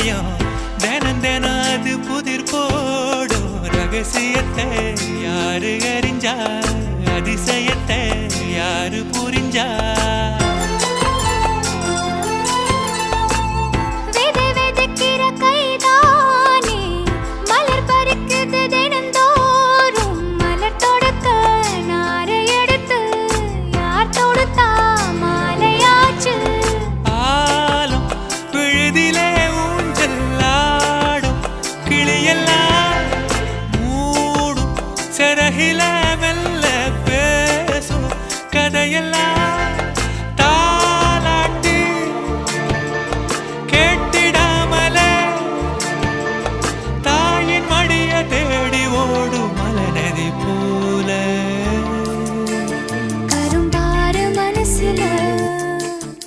இதயம் தினம் தினம் அது புதிர் போடும் ரகசியத்தை யாரு அறிஞ்சா? அதிசயத்தை யாரு புரிஞ்சா? வெளியெல்லாம் மூடும் செரகில